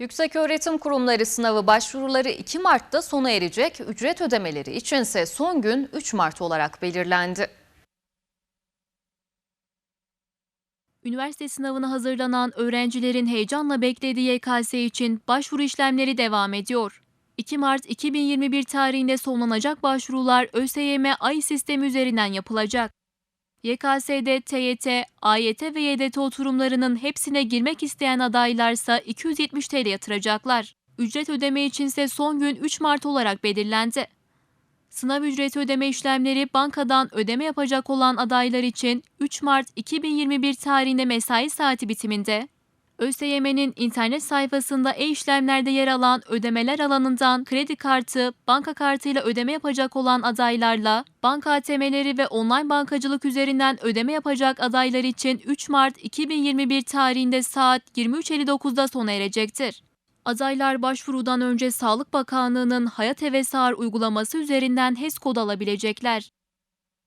Yükseköğretim Kurumları sınavı başvuruları 2 Mart'ta sona erecek. Ücret ödemeleri içinse son gün 3 Mart olarak belirlendi. Üniversite sınavına hazırlanan öğrencilerin heyecanla beklediği YKS için başvuru işlemleri devam ediyor. 2 Mart 2021 tarihinde sonlanacak başvurular ÖSYM ay sistemi üzerinden yapılacak. YKS'de TYT, AYT ve YDT oturumlarının hepsine girmek isteyen adaylarsa 270 TL yatıracaklar. Ücret ödeme içinse son gün 3 Mart olarak belirlendi. Sınav ücreti ödeme işlemleri bankadan ödeme yapacak olan adaylar için 3 Mart 2021 tarihinde mesai saati bitiminde ÖSYM'nin internet sayfasında e-işlemlerde yer alan ödemeler alanından kredi kartı, banka kartıyla ödeme yapacak olan adaylarla banka ATM'leri ve online bankacılık üzerinden ödeme yapacak adaylar için 3 Mart 2021 tarihinde saat 23.59'da sona erecektir. Adaylar başvurudan önce Sağlık Bakanlığı'nın Hayat Hevesar uygulaması üzerinden HES kod alabilecekler.